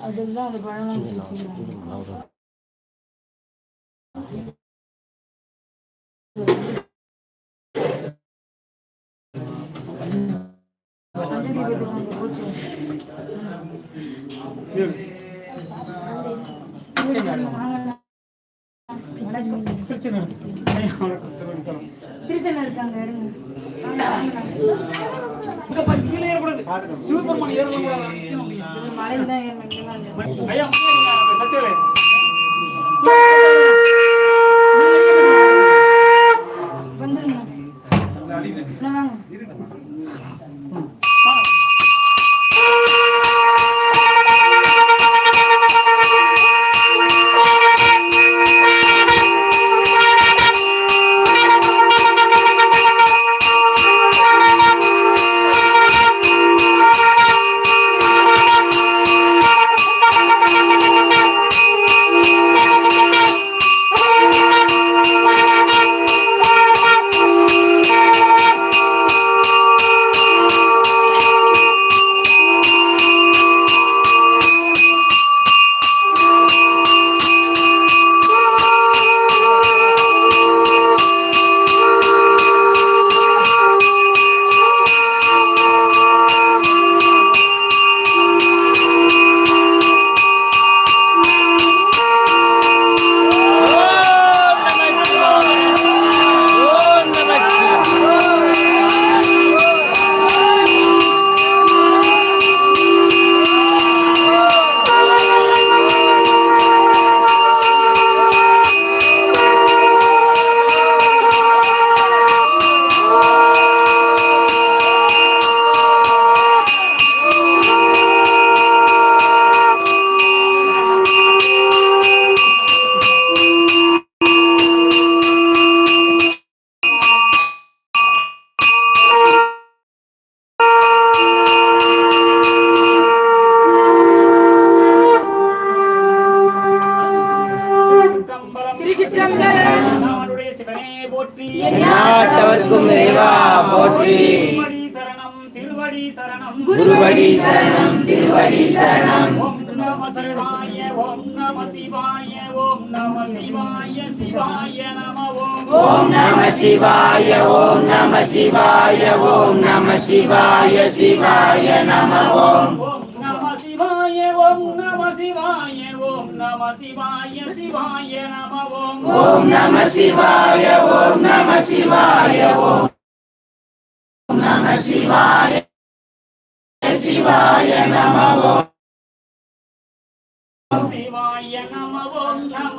அதுதான் அது பழம் திருச்சென்னை இருக்காங்க எடுங்க சூப்பர்மன் ஏறலாம் கூட நிக்கணும் சிவாய ஓம் நம சிவாய ஓம் நம சிவாய சிவாய நம ஓம் ஓம் நம சிவாய ஓம் நம சிவாய ஓம் நம சிவாய சிவாய நம ஓம் ஓம் நம சிவாய ஓம் நம சிவாய ஓம் நம சிவாய சிவாய நம ஓம் சிவாய நம ஓம் நம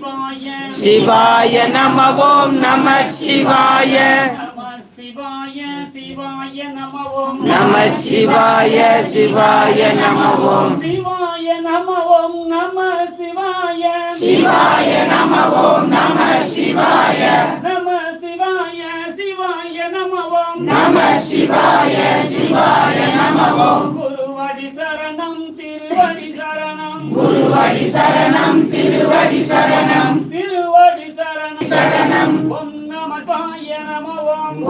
சிவாய சிவாய நம ஓம் நம சிவாய நம சிவாய சிவாய நம ஓம் நம சிவாய சிவாய நம ஓம் சிவாய நம ஓம் நம சிவாய சிவாய நம ஓம் நம சிவாய நம சிவாய சிவாய நம ஓம் நம சிவாய சிவாய நம ஓம் குருவடி சரணம் திருவடி சரணம் குருவடி சரணம் திருவடி சரணம் திருவடி சரணம் சரணம் ஓம் நம சிவாய நம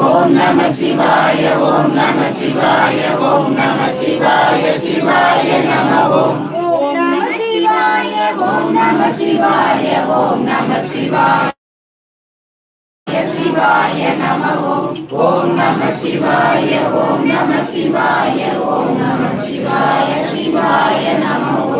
ஓம் நம சிவாய ஓம் நம சிவாய ஓம் நம சிவாய சிவாய நம ஓம் ஓம் நம சிவாய ஓம் நம சிவாய ஓம் நம சிவாய சிவாய நம ஓம் ஓம் நம சிவாய ஓம் நம சிவாய ஓம் நம சிவாய சிவாய நம ஓம்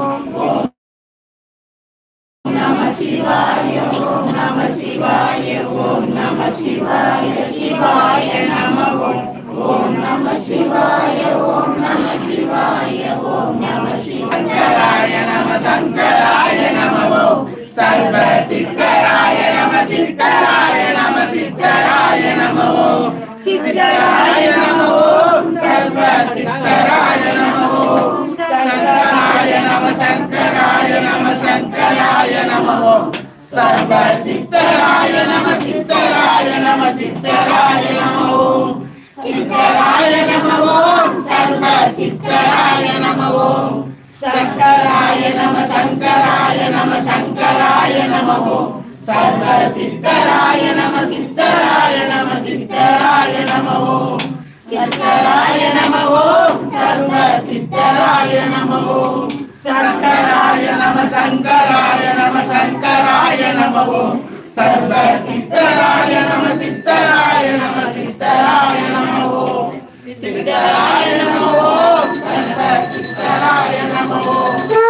சர்வ சித்தராய நம சித்தராய நம சித்தராய நமோ சித்தராய நமோ சர்வ சித்தராய நமோ சங்கராய நம சங்கராய நம சங்கராய நமோ சர்வ சித்தராய நம சித்தராய நம சித்தராய நமோ சித்தராய நமோ சர்வ சித்தராய நமோ சங்கராய நம சங்கராய நம சங்கராய நமோ சர்வ சித்தராய நம சித்தராய நம சித்தராய நமோ சங்கராய நமோ சர்வ சித்தராய நமோ சங்கராய நம சங்கராய நம சங்கராய நமோ சர்வ சித்தராய நம சித்தராய நம சித்தராய நமோ ஓம் சித்தராய நம ஓம்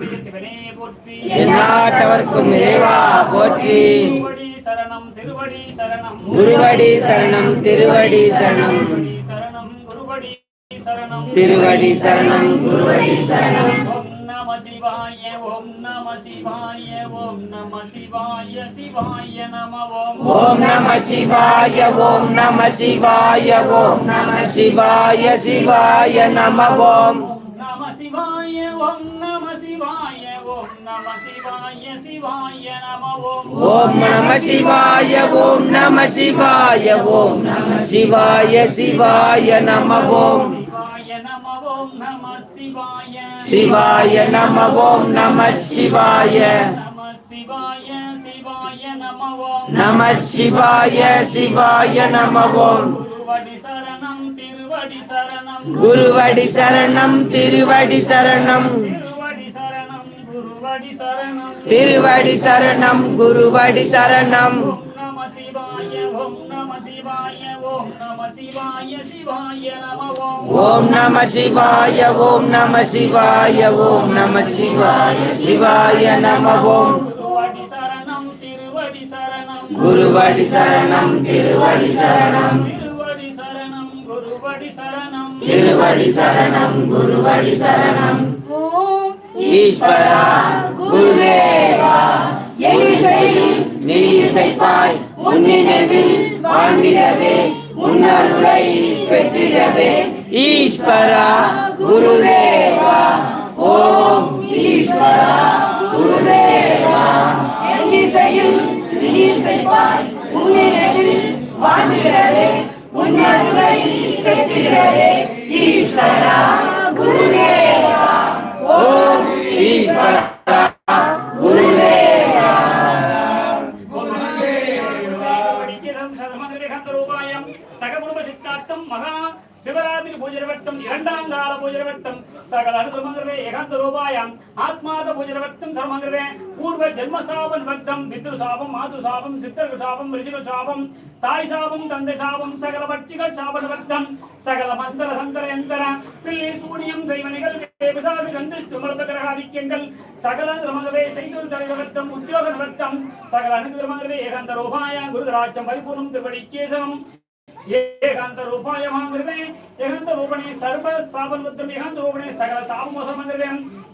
திருச்சிற்றம்பலம். சிவனே போற்றி எந்நாட்டவர்க்கும் இறைவா போற்றி. திருவடி சரணம் திருவடி சரணம். குருவடி சரணம் திருவடி சரணம் சரணம் குருவடி சரணம். திருவடி சரணம் குருவடி சரணம் ஓம் நம சிவாய ஓம் நம சிவாய ஓம் நம சிவாய சிவாய நம ஓம். ஓம் நம சிவாய ஓம் நம சிவாய ஓம் நம சிவாய சிவாய நம ஓம் நம சிவாய ஓம் நம சிவாய ஓம் நம சிவாய சிவாய நம ஓம் ஓம் நம சிவாய ஓம் நம சிவாய ஓம் நம சிவாய சிவாய நம ஓம் சிவாய நம ஓம் நம சிவாய சிவாய நம ஓம் நம சிவாய நம சிவாய சிவாய நம திருவடி சரணம் குருவடி சரணம். ஓம் நம சிவாய ஓம் நம சிவாய ஓம் நம சிவாய சிவாய நம ஓம். குருவடி சரணம் திருவடி சரணம். திருவடி சரணம். குருவடி சரணம். திருவடி சரணம் குருவடி சரணம் ஈஸ்வரா குருதேவா நீ இசைப்பாய் உன்னினவில் வாழ்ந்திடவே உன்னருளை பெற்றிடவே. ஈஸ்வரா குருதேவா ஓம் ஈஸ்வரா குருதேவா. எண்ணிசையில் நீ இசைப்பாய் உன்னிலையில் வாழ்ந்திடவே உன்னருளை பெற்றிடவே. ஈஸ்வரா குருதேவா ஓம் ஈஸ்வரா. சிவராத்திரி பூஜரவட்டம் இரண்டாம் கால பூஜரவட்டம் சகல அனுகிரமங்கிரவே ஏகாந்த ரூபாயம் ஆத்மாத பூஜரவட்டம் தர்மங்கிரவே பூர்வ ஜென்மசாபன் வட்டம் பித்ரு சாபம் மாது சாபம் சாபம் சாபம் தாய் சாபம் தந்தை சாபம் சகல பட்சிகள் சாபன வட்டம் சகல மந்திர சந்திர எந்தர பிள்ளை சூனியம் செய்வனிகள் விசாசு கந்திஷ்டு மலபகிரகாதிக்கங்கள் சகல நிர்மங்களே செய்தொரு தலைவர்த்தம் உத்தியோக நிவர்த்தம் சகல அனுகிரமங்களே ஏகாந்த ரூபாய குருராஜ்யம் பரிபூர்ணம் திருவடிக்கேசனம் ஏகாந்த ரூபாய மாங்கிருவே ஏகாந்த ரூபணே சர்வ சாபன்வத்தம் ஏகாந்த ரூபணே சகல சாபமோசமங்கிருவே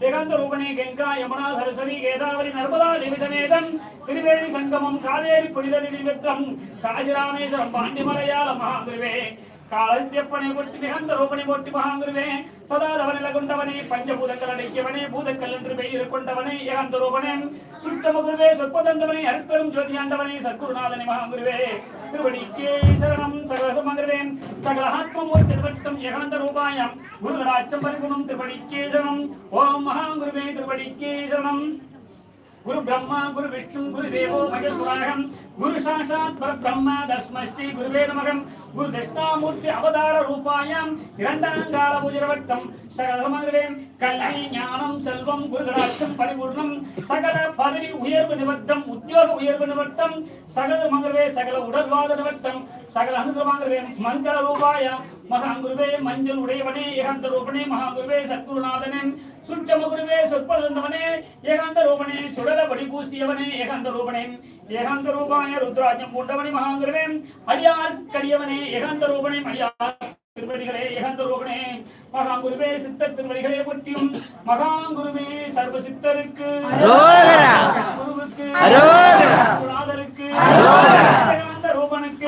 ஏகாந்த ரூபணே கங்கா யமுனா சரஸ்வதி கேதாவரி நர்மதா தேவிதமேதம் திருவேணி சங்கமம் காவேரி புனித நிதிவித்தம் காசிராமேஸ்வரம் பாண்டிமலையாள மகாங்கிருவே காலத்தியப்பனை ஒட்டி மிகந்த ரூபனை ஒட்டி மகாங்குருவே சதாதவனில கொண்டவனே பஞ்சபூதங்கள் அடக்கியவனே பூதக்கல் என்று பெயர் கொண்டவனே ஏகாந்த ரூபனே சுற்றமுகுருவே சொற்பதந்தவனே அற்பெரும் ஜோதியாண்டவனே சத்குருநாதனே மகாங்குருவே. திருவடிக்கே சரணம் சகலதமகுருவே சகல திருவட்டம் ஏகாந்த ரூபாயம். குருகராட்சம் பரிகுணம் திருவடிக்கே சரணம் ஓம் மகாங்குருவே திருவடிக்கே சரணம் குரு பிரம்மா குரு விஷ்ணு குரு தேவோ மகேஸ்வராகம். குரு சாட்சாத் பரபிரம்ம தஸ்மஸ்ரீ குருவே நமகம். குரு தஷ்டாமூர்த்தி அவதார ரூபாயாம். இரண்டாங்கால பூஜரவட்டம். சகலமகிரவே கல்வி ஞானம் செல்வம் குருகடாட்சம் பரிபூர்ணம். சகல பதவி உயர்வு நிமித்தம் உத்தியோக உயர்வு நிமித்தம் சகல மகிழ்வே சகல உடல்வாத நிமித்தம் சகல அனுகிரமாகவே மங்கள ரூபாய. மகாங்குருவே மஞ்சள் உடையவனே ஏகாந்த ரூபனே மகாங்குருவே சத்குருநாதனே. சுற்றமகுருவே சொற்பதந்தவனே ஏகாந்த ரூபனே சுடலபடி பூசியவனே ஏகாந்த ரூபனே. ஏகாந்த ரூபாய ருத்ராஜம் பூண்டவனே மகாங்குருவே. ஏகாந்த ரூபனே. அடியார் திருவடிகளே ஏகாந்த ரூபனே. மகாங்குருவே சித்தர் திருவடிகளே மகாங்குருவே சர்வ சித்தருக்கு. குருவுக்கு. குருநாதருக்கு. ஏகாந்த ரூபனுக்கு.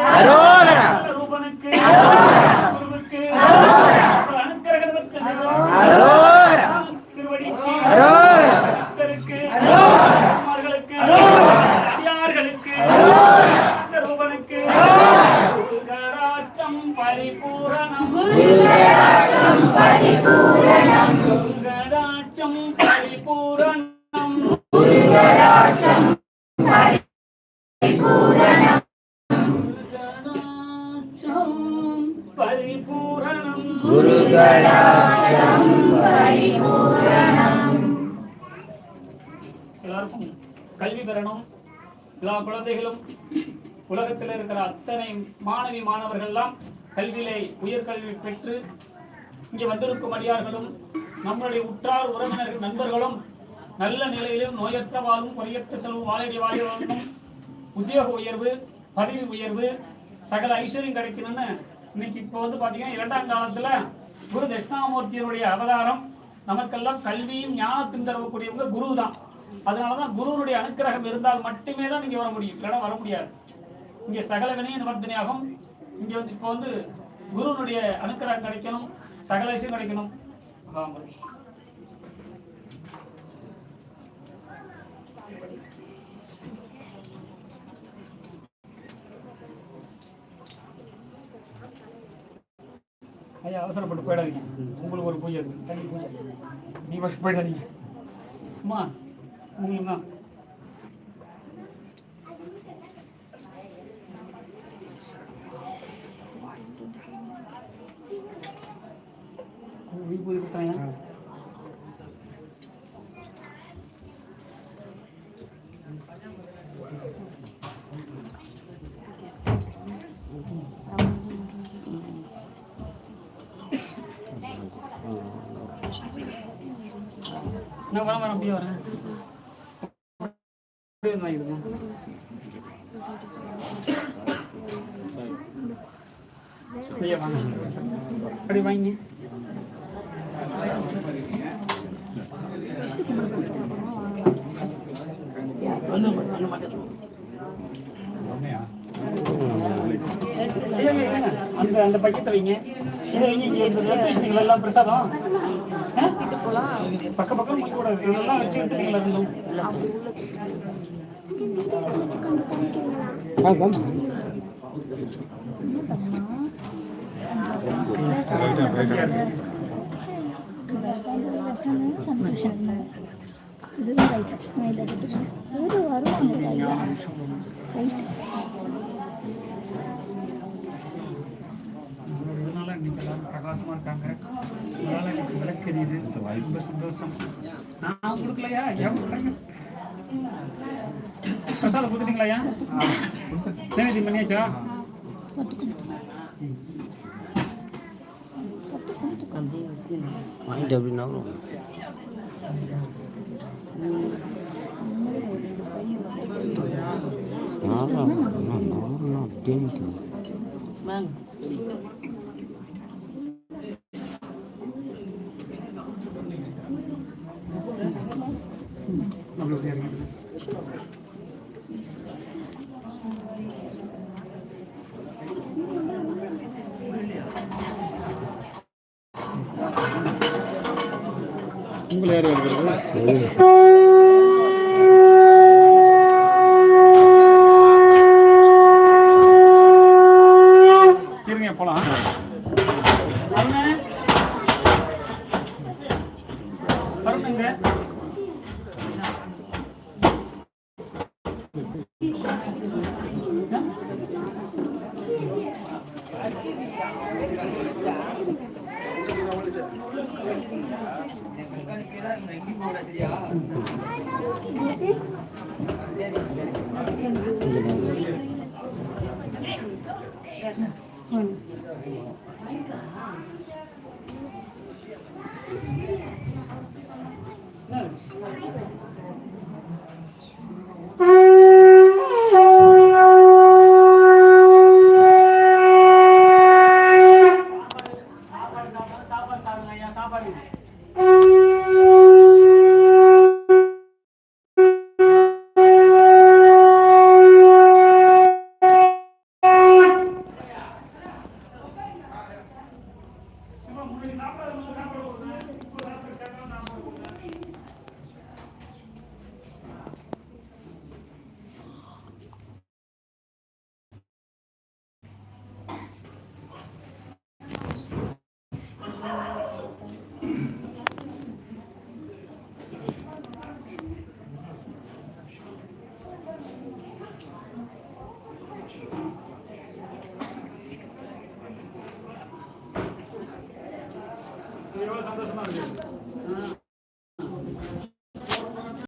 பரிபூரணம் குருகடாட்சம் பரிபூரணம் எல்லாருக்கும் கல்வி பெறணும். எல்லா குழந்தைகளும் உலகத்தில் இருக்கிற அத்தனை மாணவி மாணவர்கள்லாம் கல்வியிலே உயர்கல்வி பெற்று இங்கே வந்திருக்கும் அடியார்களும் நம்மளுடைய உற்றார் உறவினர்கள் நண்பர்களும் நல்ல நிலையிலும் நோயற்ற வாழும் குறையற்ற செலவு வாழடி வாழ வாழ்வும் உத்தியோக உயர்வு பதவி உயர்வு சகல ஐஸ்வர்யம் கிடைக்கணும்னு இன்னைக்கு இப்போ வந்து பார்த்தீங்கன்னா இரண்டாம் காலத்தில் குரு தட்சிணாமூர்த்தியருடைய அவதாரம் நமக்கெல்லாம் கல்வியும் ஞானத்தையும் தரக்கூடியவங்க குரு தான் அதனால தான் குருவனுடைய அனுக்கிரகம் இருந்தால் மட்டுமே தான் நீங்கள் வர முடியும். இல்லைன்னா வர முடியாது. இங்கே சகல வினய நிவர்த்தனையாகும் இங்கே வந்து இப்போ வந்து குருனுடைய அனுக்கிரகம் கிடைக்கணும் சகல விஷயம் கிடைக்கணும். ஐயா அவசரப்பட்டு போயிடாதீங்க. உங்களுக்கு ஒரு பூஜை இருக்கு. தண்ணி பூஜை. நீ ஃபஸ்ட் போயிடாதீங்க அம்மா உங்களுக்கு தான். நீ பூஜை கொடுத்தாங்க நான் வரேன் வரேன் அப்படியே வரேன். அப்படியே வாங்கிடுங்க அப்படியே வாங்க. அப்படி வாங்கி. அந்த அந்த பக்கெட்டை வைங்க. இதை வைங்க இங்க எல்லாம் பிரசாதம். ஆ? பக்கம் பக்கம் கூடாது இதெல்லாம் வச்சு எடுத்துட்டீங்களா ஒரு வருவாங்க பிரகாசமா இருக்காங்க. அதனால எனக்கு விளக்கு எரியுது ரொம்ப சந்தோஷம். நான் கொடுக்கலையா? ஏன் கொடுக்குறாங்க பிரசாதம் கொடுத்துட்டீங்களாயா நைவேத்தியம் பண்ணியாச்சா? வாங்கிட்டு அப்படின்னா அவ்வளோ இறங்கிடுது உங்களை யார் வருகிறது